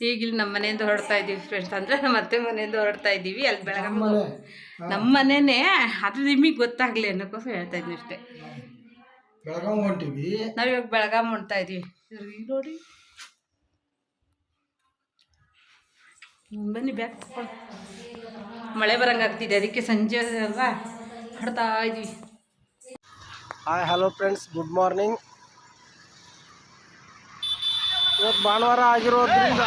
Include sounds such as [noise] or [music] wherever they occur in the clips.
ಈಗ ಇಲ್ಲಿ ನಮ್ಮ ಮನೆಯಿಂದ ಹೊರಡ್ತಾ ಇದ್ದೀವಿ ಫ್ರೆಂಡ್ಸ್ ಅಂದರೆ ನಮ್ಮ ಅತ್ತೆ ಮನೆಯಿಂದ ಹೊರಡ್ತಾ ಇದ್ದೀವಿ. ಅಲ್ಲಿ ಬೆಳಗಾವಿ ನಮ್ಮ ಮನೆನೇ ಅದು ನಿಮಗೆ ಗೊತ್ತಾಗಲಿ ಅನ್ನೋಕ್ಕೋಸ್ಕರ ಹೇಳ್ತಾ ಇದ್ದೀನಿ ಅಷ್ಟೇ. ಬೆಳಗಾವಿ ಹೊಂಟಿವಿ. ನಾವು ಇವಾಗ ಬೆಳಗಾಂ ಹೊಂಟ್ತಾ ಇದ್ದೀವಿ. ನೋಡಿ. ಬನ್ನಿ ಬ್ಯಾಗ್ ತಗೊಳ್ಳಿ ಮಳೆ ಬರಂಗಾಗ್ತಿದೆ ಅದಕ್ಕೆ ಸಂಜೆ ಅಲ್ವಾ? ಹೊಡ್ತಾ ಇದ್ದೀವಿ. Hi hello friends good morning ಇವತ್ತು ಭಾನುವಾರ ಆಗಿರೋದ್ರಿಂದ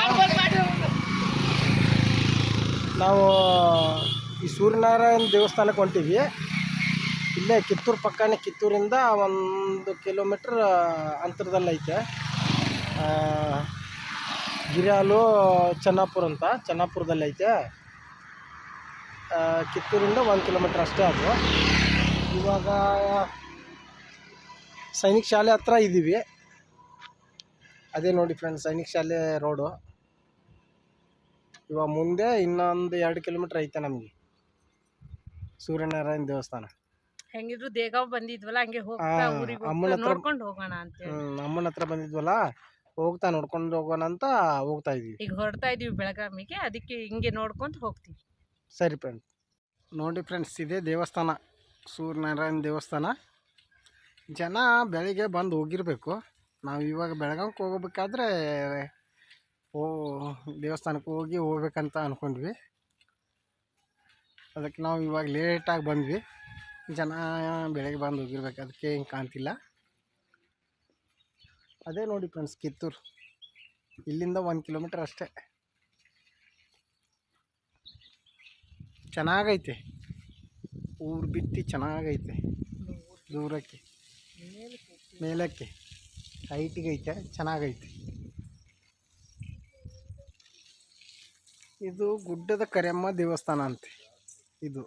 ನಾವು ಈ ಸೂರ್ಯನಾರಾಯಣ ದೇವಸ್ಥಾನಕ್ಕೆ ಹೊಂಟಿವಿ. ಇಲ್ಲೇ ಕಿತ್ತೂರು ಪಕ್ಕನೇ ಕಿತ್ತೂರಿಂದ ಒಂದು ಕಿಲೋಮೀಟ್ರ್ ಅಂತರದಲ್ಲೈತೆ. ಗಿರಿಯಾಲು ಚೆನ್ನಾಪುರ ಅಂತ ಚೆನ್ನಾಪುರದಲ್ಲೈತೆ. ಕಿತ್ತೂರಿಂದ ಒಂದು ಕಿಲೋಮೀಟ್ರ್ ಅಷ್ಟೇ ಅದು. ಇವಾಗ ಸೈನಿಕ ಶಾಲೆ ಹತ್ರ ಇದ್ದೀವಿ ಅದೇ ನೋಡಿ ಫ್ರೆಂಡ್ಸ್ ಸೈನಿಕ್ ಶಾಲೆ ರೋಡು ಇವಾಗ ಮುಂದೆ ಇನ್ನೊಂದು ಎರಡು ಕಿಲೋಮೀಟ್ರ್ ಐತೆ ನಮಗೆ. ಸೂರ್ಯನಾರಾಯಣ ದೇವಸ್ಥಾನ. ಹೆಂಗಿದ್ರು ದೇಗಾವ್ ಬಂದಿದ್ವಲ್ಲ ಹಂಗೆ ಹೋಗ್ತಾ ಊರಿಗೆ ಅಮ್ಮನ ಹತ್ರ- ನೋಡ್ಕೊಂಡು ಹೋಗೋಣ ಅಂತೇಳಿ ಹ್ಮ್, ಅಮ್ಮನ ಹತ್ರ ಬಂದಿದ್ವಲ್ಲ ಹೋಗ್ತಾ ನೋಡ್ಕೊಂಡು ಹೋಗೋಣ ಅಂತ ಹೋಗ್ತಾ ಇದೀವಿ. ಈಗ ಹೊರಡ್ತಾ ಇದೀವಿ ಬೆಳಗಾವಿಗೆ ಅದಕ್ಕೆ ಹಿಂಗೆ ನೋಡ್ಕೊಂತ ಹೋಗ್ತೀವಿ. ಸರಿ ಫ್ರೆಂಡ್ ನೋಡಿ ಫ್ರೆಂಡ್ಸ್ ಇದೇ ದೇವಸ್ಥಾನ ಸೂರ್ಯನಾರಾಯಣ ದೇವಸ್ಥಾನ. ಜನ ಬೆಳಿಗ್ಗೆ ಬಂದು ಹೋಗಿರಬೇಕು. ನಾವು ಇವಾಗ ಬೆಳಗಾವಿಗೆ ಹೋಗ್ಬೇಕಾದ್ರೆ ಓ ದೇವಸ್ಥಾನಕ್ಕೆ ಹೋಗಿ ಹೋಗ್ಬೇಕಂತ ಅಂದ್ಕೊಂಡ್ವಿ ಅದಕ್ಕೆ ನಾವು ಇವಾಗ ಲೇಟಾಗಿ ಬಂದ್ವಿ. ಜನ ಬೆಳಗ್ಗೆ ಬಂದು ಹೋಗಿರ್ಬೇಕು, ಅದಕ್ಕೆ ಹಿಂಗೆ ಕಾಣ್ತಿಲ್ಲ. ಅದೇ ನೋಡಿ ಫ್ರೆಂಡ್ಸ್ ಕಿತ್ತೂರು. ಇಲ್ಲಿಂದ ಒಂದು ಕಿಲೋಮೀಟ್ರ್ ಅಷ್ಟೇ. ಚೆನ್ನಾಗೈತೆ. ಊರು ಬಿಟ್ಟು ಚೆನ್ನಾಗೈತೆ. ದೂರಕ್ಕೆ. ಮೇಲಕ್ಕೆ. ಹೈಟಿಗೆ ಐತೆ ಚೆನ್ನಾಗೈತೆ. ಇದು ಗುಡ್ಡದ ಕರಿಯಮ್ಮ ದೇವಸ್ಥಾನ ಅಂತೆ, ಇದು.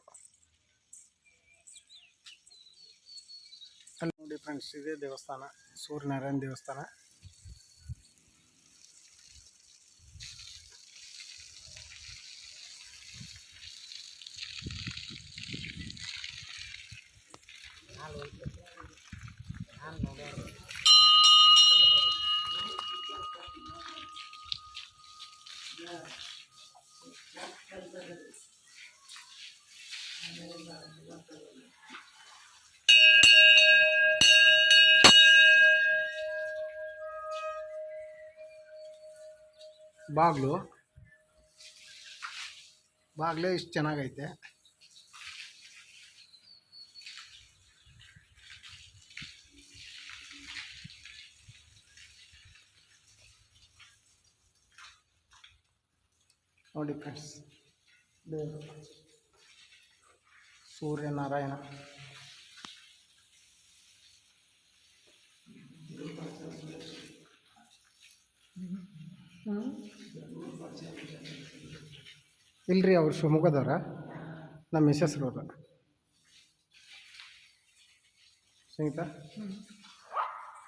ನೋಡಿ ಫ್ರೆಂಡ್ಸ್ ಇದೇ ದೇವಸ್ಥಾನ, ಸೂರ್ಯನಾರಾಯಣ ದೇವಸ್ಥಾನ. ಬಾಗಿಲು. ಬಾಗಿಲೇ ಇಷ್ಟು ಚೆನ್ನಾಗೈತೆ. ನೋಡಿ ಫ್ರೆಂಡ್ಸ್ ದೇವರು ಸೂರ್ಯನಾರಾಯಣ ಇಲ್ರಿ ಅವ್ರು ಶಿವಮೊಗ್ಗದವ್ರ ನಮ್ಮ ಮಿಸಸ್ರವ್ರ ಸ್ನೇಹಿತ?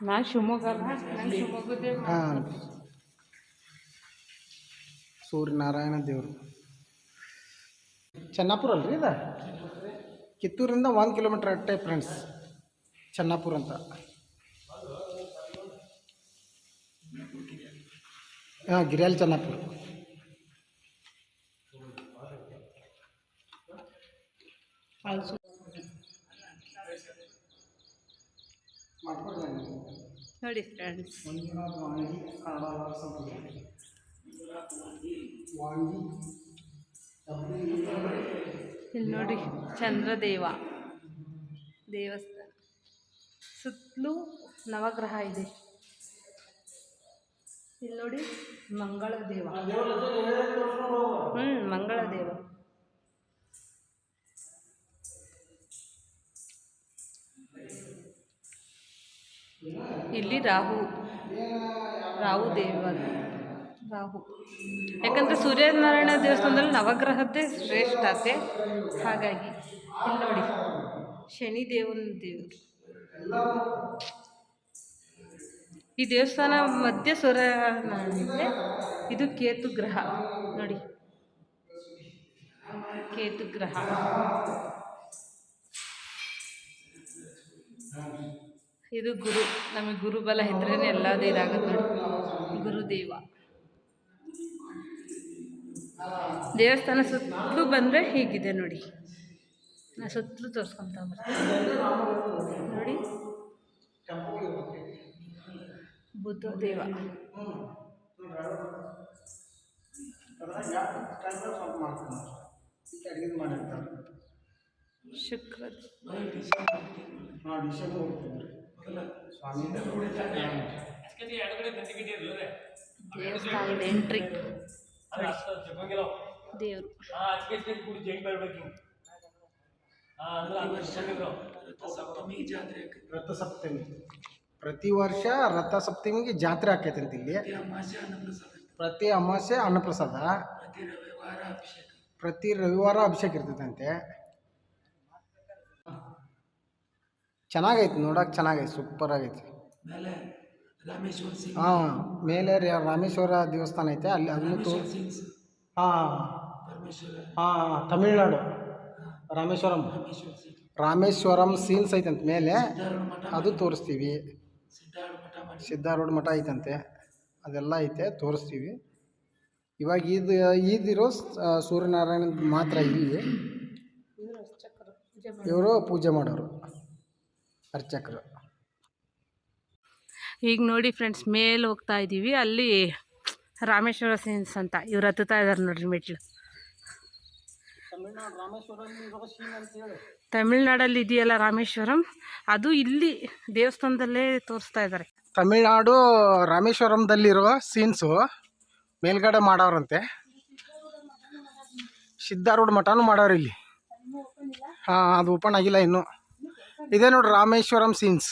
ನಾ ಶಿವಮೊಗ್ಗ ಹಾಂ. ಸೂರ್ಯನಾರಾಯಣ ದೇವರು. ಚೆನ್ನಾಪುರ ಅಲ್ರಿ ಇದು? ಕಿತ್ತೂರಿಂದ ಒಂದು ಕಿಲೋಮೀಟ್ರ್ ಅಟ್ಟೆ ಫ್ರೆಂಡ್ಸ್ ಚೆನ್ನಾಪುರ ಅಂತ. ಹಾಂ, ಗಿರಿಯಾಲ್ ಚೆನ್ನಾಪುರ. ನೋಡಿ ಫ್ರೆಂಡ್ಸ್ ಇಲ್ಲಿ ನೋಡಿ ಚಂದ್ರದೇವ. ದೇವಸ್ಥಾನ ಸುತ್ತಲೂ ನವಗ್ರಹ ಇದೆ. ಇಲ್ಲಿ ನೋಡಿ ಮಂಗಳ ದೇವ ಹ್ಞೂ ಮಂಗಳ ದೇವ ಇಲ್ಲಿ ರಾಹು. ರಾಹು ದೇವ ರಾಹು. ಯಾಕಂದರೆ ಸೂರ್ಯನಾರಾಯಣ ದೇವಸ್ಥಾನದಲ್ಲಿ ನವಗ್ರಹದ್ದೇ ಶ್ರೇಷ್ಠತೆ. ಹಾಗಾಗಿ, ಇಲ್ಲಿ ನೋಡಿ, ಶನಿ ದೇವನ ದೇವರು. ಈ ದೇವಸ್ಥಾನ ಮಧ್ಯ ಸೂರ್ಯನಾರಾಯಣ ಇದೆ ಕೇತು ಗ್ರಹ. ನೋಡಿ. ಕೇತು ಗ್ರಹ. ಇದು ಗುರು. ನಮಗೆ ಗುರುಬಲ ಇದ್ರೇ ಎಲ್ಲದೂ ಇದಾಗುತ್ತೆ ಗುರುದೇವ. ದೇವಸ್ಥಾನ ಸುತ್ತಲೂ ಬಂದರೆ ಹೀಗಿದೆ ನೋಡಿ. ನಾ ಸುತ್ತಲೂ ತೋರಿಸ್ಕೊಂತ ನೋಡಿ. ಬುದ್ಧ ದೇವ ಶುಕ್ರ ದೇವಸ್ಥಾನದ ಎಂಟ್ರಿ. ದೇವರು. ರಥಸಪ್ತಮಿ ಪ್ರತಿ ವರ್ಷ ರಥಸಪ್ತಮಿಗೆ ಜಾತ್ರೆ ಆಕೈತೆ ಅಂತ ಇಲ್ಲಿ. ಪ್ರತಿ ಅಮಾವಾಸ್ಯೆ ಅನ್ನಪ್ರಸಾದ ಪ್ರತಿ ರವಿವಾರ ಅಭಿಷೇಕ. ಇರ್ತೈತಂತೆ. ಚೆನ್ನಾಗೈತೆ ನೋಡಕ್ಕೆ ಚೆನ್ನಾಗೈತೆ ಸೂಪರ್ ಆಗೈತೆ. ಹಾಂ ಮೇಲೆ ರ- ರಾಮೇಶ್ವರ ದೇವಸ್ಥಾನ ಐತೆ ಅಲ್ಲಿ ಅದನ್ನು ತೋ ಹಾಂ ಹಾಂ ತಮಿಳ್ನಾಡು. ರಾಮೇಶ್ವರಂ. ರಾಮೇಶ್ವರಂ ಸೀನ್ಸ್ ಐತಂತೆ ಮೇಲೆ ಅದು ತೋರಿಸ್ತೀವಿ. ಸಿದ್ಧಾರೂಢ ಮಠ ಐತಂತೆ. ಅದೆಲ್ಲ ಐತೆ ತೋರಿಸ್ತೀವಿ. ಇವಾಗ ಇದು ಈದಿರೋ ಸ- ಸೂರ್ಯನಾರಾಯಣ ಮಾತ್ರ ಇಲ್ಲಿ. ಇವರು ಪೂಜೆ ಮಾಡೋರು. ಅರ್ಚಕರು. ಈಗ ನೋಡಿ ಫ್ರೆಂಡ್ಸ್ ಮೇಲೆ ಹೋಗ್ತಾ ಇದ್ದೀವಿ ಅಲ್ಲಿ ರಾಮೇಶ್ವರ ಸೀನ್ಸ್ ಅಂತ ಇವ್ರು ಹತ್ತುತ್ತಾ ಇದ್ದಾರೆ ನೋಡ್ರಿ ಮೆಟ್ಲು. ತಮಿಳ್ನಾಡಲ್ಲಿ ಇದೆಯಲ್ಲ ರಾಮೇಶ್ವರಂ? ಅದು ಇಲ್ಲಿ ದೇವಸ್ಥಾನದಲ್ಲೇ ತೋರಿಸ್ತಾ ಇದ್ದಾರೆ ತಮಿಳ್ನಾಡು ರಾಮೇಶ್ವರಂದಲ್ಲಿರುವ ಸೀನ್ಸು ಮೇಲ್ಗಡೆ ಮಾಡೋರಂತೆ. ಸಿದ್ಧಾರೂಢ ಮಠನೂ ಮಾಡೋರು ಇಲ್ಲಿ. ಹಾಂ, ಅದು ಓಪನ್ ಆಗಿಲ್ಲ ಇನ್ನು. ಇದೇ ನೋಡಿ ರಾಮೇಶ್ವರಂ ಸೀನ್ಸ್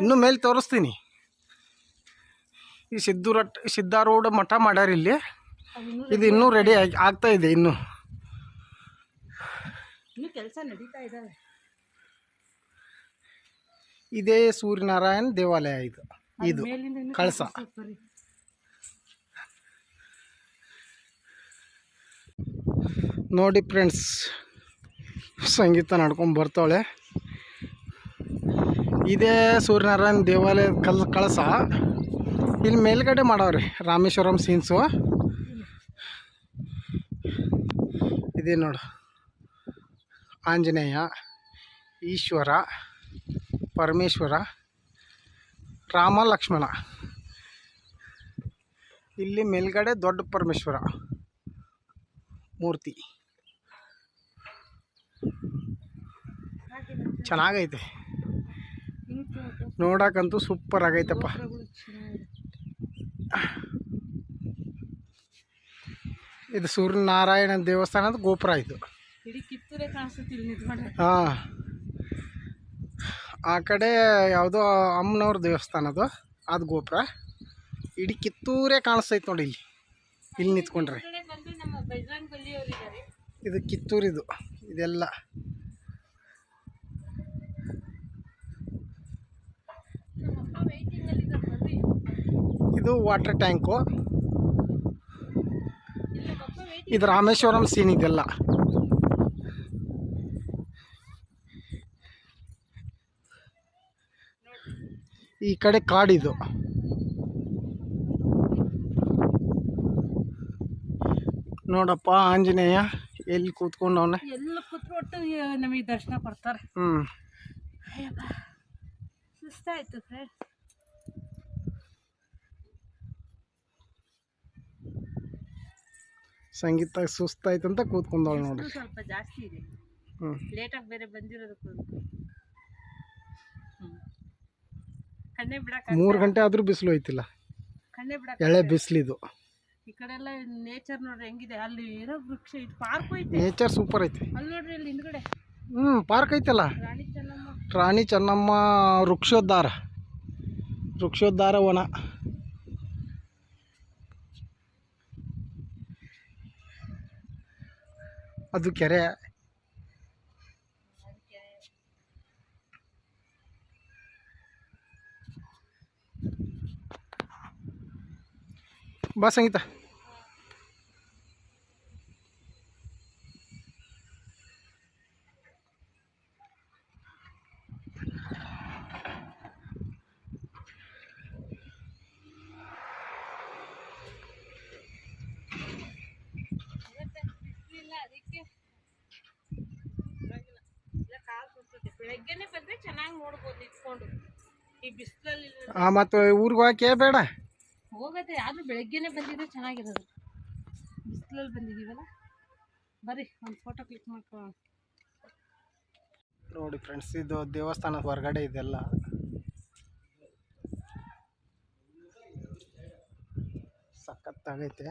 ಇನ್ನು ಮೇಲೆ ತೋರಿಸ್ತೀನಿ. ಈ ಸಿದ್ಧೂರಟ್ ಸಿದ್ಧಾರೂಢ ಮಠ ಮಾಡ್ಯಾರ ಇಲ್ಲಿ. ಇದು ಇನ್ನೂ ರೆಡಿ ಆಗಿ ಆಗ್ತಾ ಇದೆ ಇನ್ನು. ಕೆಲಸ ನಡೀತಾ ಇದ್ದಾವೆ ಇದೇ ಸೂರ್ಯನಾರಾಯಣ ದೇವಾಲಯ ಇದು. ಇದು ಕಳಸ. ನೋಡಿ ಫ್ರೆಂಡ್ಸ್ ಸಂಗೀತ ನಡ್ಕೊಂಡು ಬರ್ತಾಳೆ. ಇದೇ ಸೂರ್ಯನಾರಾಯಣ ದೇವಾಲಯ ಕಲ್ ಕಳಸ. ಇಲ್ಲಿ ಮೇಲ್ಗಡೆ ಮಾಡವ್ರಿ, ರಾಮೇಶ್ವರಂ ಸೀನ್ಸು ಇದೇ ನೋಡು. ಆಂಜನೇಯ, ಈಶ್ವರ, ಪರಮೇಶ್ವರ, ರಾಮ ಲಕ್ಷ್ಮಣ. ಇಲ್ಲಿ ಮೇಲ್ಗಡೆ ದೊಡ್ಡ ಪರಮೇಶ್ವರ ಮೂರ್ತಿ. ಚೆನ್ನಾಗೈತೆ. ನೋಡಕ್ಕಂತೂ ಸೂಪರ್ ಆಗೈತಪ್ಪ. ಇದು ಸೂರ್ಯನಾರಾಯಣ ದೇವಸ್ಥಾನದ ಗೋಪುರ ಇದು. ಹಾಂ. ಆ ಕಡೆ ಯಾವುದೋ ಅಮ್ಮನವ್ರ ದೇವಸ್ಥಾನ ಅದು ಅದು ಗೋಪುರ. ಇಡೀ ಕಿತ್ತೂರೇ ಕಾಣಿಸ್ತೈತೆ ನೋಡಿ ಇಲ್ಲಿ. ಇಲ್ಲಿ ನಿಂತ್ಕೊಂಡ್ರೆ. ಇದು ಕಿತ್ತೂರಿದು ಇದೆಲ್ಲ ನಮ್ಮಪ್ಪ waiting ಅಲ್ಲಿ ಇದ್ದಾರೆ, ಬರ್ರಿ. ಇದು ವಾಟರ್ ಟ್ಯಾಂಕು ಇದು ರಾಮೇಶ್ವರಂ ಸೀನ್ ಇದೆಲ್ಲ. ಈ ಕಡೆ ಕಾಡಿದು ನೋಡಪ್ಪ ಆಂಜನೇಯ ಎಲ್ಲಿ ಕೂತ್ಕೊಂಡವನೆ ಎಲ್ಲ ಕೂತ್ಕೊಟ್ಟು ನಮಗೆ ದರ್ಶನ ಕೊಡ್ತಾರೆ. ಹ್ಞೂ ಸುಸ್ತಾಯ್ತು ಫ್ರೆಂಡ್ ಸಂಗೀತ ಅಂತ ಕೂತ್ಕೊಂಡವಳು ನೋಡ್ರಿ. ಸ್ವಲ್ಪ ಜಾಸ್ತಿ ಇದೆ. ಹ್ಞೂ ಲೇಟಾಗಿ ಬೇರೆ ಬಂದಿರೋದಕ್ಕೆ ಕಣ್ಣೇ ಬಿಡಕ್ಕೆ ಮೂರು ಗಂಟೆ ಆದರೂ ಬಿಸಿಲು ಐತಿಲ್ಲ ಕಣ್ಣೆ ಬಿಡಕ್ಕೆ ಎಳೆ ಬಿಸಿಲಿದು. ಈ ಕಡೆ ಎಲ್ಲ ನೇಚರ್ ನೋಡ್ರಿ ಹೆಂಗಿದೆ. ಅಲ್ಲಿ ಏನೋ ವೃಕ್ಷ ಇದು ಪಾರ್ಕ್ ಐತೆ. ನೇಚರ್ ಸೂಪರ್ ಐತಿ. ಅಲ್ಲಿ ನೋಡ್ರಿ ಅಲ್ಲಿ ಹಿಂದ್ಗಡೆ. ಹ್ಞೂ ಪಾರ್ಕ್ ಐತಲ್ಲ. ರಾಣಿ ಚೆನ್ನಮ್ಮ. ರಾಣಿ ಚೆನ್ನಮ್ಮ ವೃಕ್ಷೋದ್ಧಾರ. ವೃಕ್ಷೋದ್ಧಾರ ವನ. ಅದು ಕೆರೆ. ಬಾ ಸಂಗೀತ. ಬೆಳಗ್ಗೆನೆ ಬಂದ್ರೆ ಚೆನ್ನಾಗಿ ನೋಡ್ಬೋದು ಈ ಬಿಸಿಲಲ್ಲಿ ಆ, ಮತ್ತು ಊರಿಗೆ ಹೋಗಕ್ಕೆ ಬೇಡ? ಹೋಗತ್ತೆ ಆದ್ರೂ ಬೆಳಗ್ಗೆನೆ ಬಂದಿದ್ರೆ ಚೆನ್ನಾಗಿರೋದು. ಬಿಸಿಲಲ್ಲಿ ಬಂದಿದೀವಲ್ಲ ಬರ್ರಿ ಒಂದು ಫೋಟೋ ಕ್ಲಿಕ್ ಮಾಡ್ಕೊಳ್ಳೋಣ ನೋಡಿ ಫ್ರೆಂಡ್ಸ್ ಇದು ದೇವಸ್ಥಾನದ ಹೊರಗಡೆ ಇದೆಲ್ಲ. ಸಖತ್ತಾಗೈತೆ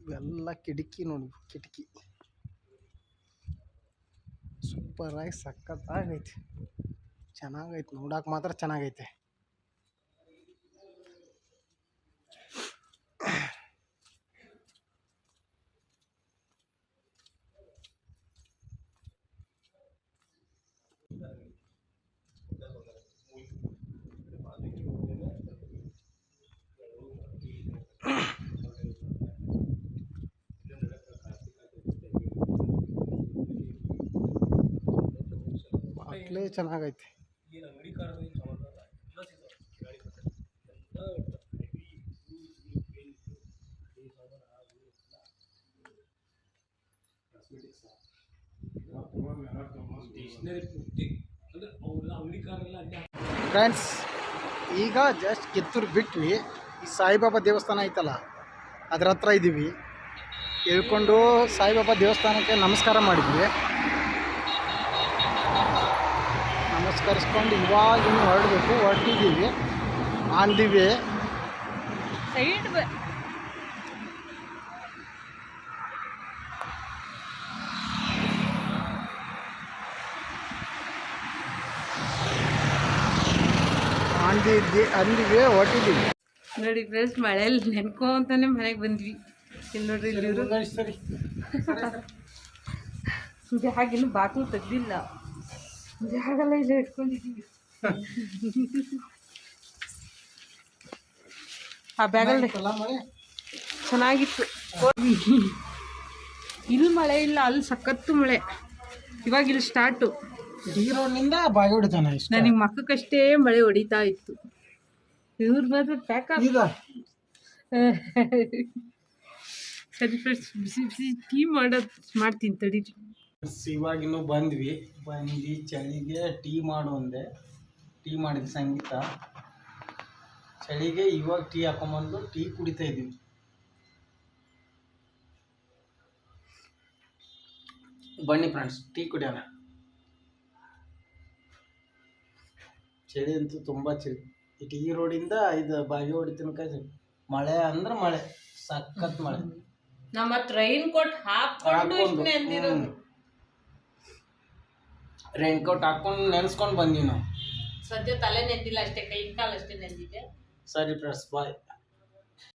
ಇವೆಲ್ಲ ಕಿಟಕಿ ನೋಡಿ ಕಿಟಕಿ. ಸೂಪರಾಗಿ ಸಖತ್ತಾಗೈತೆ. ಚೆನ್ನಾಗೈತೆ ನೋಡೋಕೆ ಮಾತ್ರ ಚೆನ್ನಾಗೈತೆ. ಮಕ್ಕಳೇ ಚೆನ್ನಾಗೈತೆ. ಫ್ರೆಂಡ್ಸ್ ಈಗ ಜಸ್ಟ್ ಕಿತ್ತೂರು ಬಿಟ್ವಿ. ಈ ಸಾಯಿಬಾಬಾ ದೇವಸ್ಥಾನ ಐತಲ್ಲ, ಅದ್ರ ಹತ್ರ ಇದ್ದೀವಿ ಹೇಳ್ಕೊಂಡು ಸಾಯಿಬಾಬಾ ದೇವಸ್ಥಾನಕ್ಕೆ ನಮಸ್ಕಾರ ಮಾಡಿದ್ವಿ. ನಮಸ್ಕರಿಸ್ಕೊಂಡು ಇವಾಗ ಇನ್ನು ಹೊರಡಬೇಕು ಹೊರಟಿದ್ದೀವಿ. On the way side on the on the way ಹೊರಟಿದ್ದೀವಿ. ನೋಡಿ ಫ್ರೆಂಡ್ಸ್ ಮಳೆಯಲ್ಲಿ ನೆನ್ಕೊಂತಾನೆ ಮನೆಗೆ ಬಂದ್ವಿ. ಇಲ್ಲಿ ನೋಡ್ರಿ ಇಲ್ಲಿ ಸರಿ ಬ್ಯಾಗ್ [laughs] ಇನ್ನು ಬಾಕ್ಲು ತೆಗ್ದಿಲ್ಲ. ಇಲ್ಲ ಇಟ್ಕೊಂಡಿದ್ದೀವಿ ಆ ಬ್ಯಾಗಲ್ಲಿ ಚೆನ್ನಾಗಿತ್ತು ಇಲ್ಲಿ ಮಳೆ ಇಲ್ಲ ಅಲ್ಲಿ ಸಖತ್ತು ಮಳೆ. ಇವಾಗ ಇಲ್ಲಿ ಸ್ಟಾರ್ಟು. ನನಗೆ ಮಕ್ಕಷ್ಟೇ ಮಳೆ ಹೊಡಿತಾ ಇತ್ತು. ಇವ್ರು ಮಾತ್ರ ಪ್ಯಾಕ್ ಸರಿ ಫ್ರೆಂಡ್ಸ್ ಬಿಸಿ ಬಿಸಿ ಟೀ ಮಾಡೋದು ಮಾಡ್ತೀನಿ ತಡೀರಿ. ಇವಾಗ ಇನ್ನೂ ಬಂದ್ವಿ. ಬಂದು ಚಳಿಗೆ ಟೀ ಮಾಡು ಅಂದೆ. ಟೀ ಮಾಡಿದ ಸಂಗೀತ. ಚಳಿಗೆ ಇವಾಗ ಟೀ ಹಾಕೊಂಬಂದು ಟೀ ಕುಡಿತಾ ಇದ್ದೀವಿ. ಬನ್ನಿ ಫ್ರೆಂಡ್ಸ್ ಟೀ ಕುಡಿಯೋಣ. ಚಳಿ ಅಂತೂ ತುಂಬ ಚಳಿ. ಈ ಟೀ ರೋಡಿಂದ ಇದು ಬಾಗೇವಾಡಿ ತನಕ ಮಳೆ ಅಂದ್ರೆ ಮಳೆ ಸಖತ್ ಮಳೆ. ನಮ್ಮ ರೈನ್ ಕೋಟ್ ಹಾಕೊಂಡು ರೈನ್ ಕೋಟ್ ಹಾಕೊಂಡು ನೆನ್ಸ್ಕೊಂಡು ಬಂದ್ವಿ ನಾವು. ಸದ್ಯ ತಲೆ ನೆಂದಿಲ್ಲ ಅಷ್ಟೇ ಕೈ ಕಾಲು ಅಷ್ಟೇ ನೆಂದಿದೆ ಸರಿ ಫ್ರೆಂಡ್ಸ್ ಬಾಯ್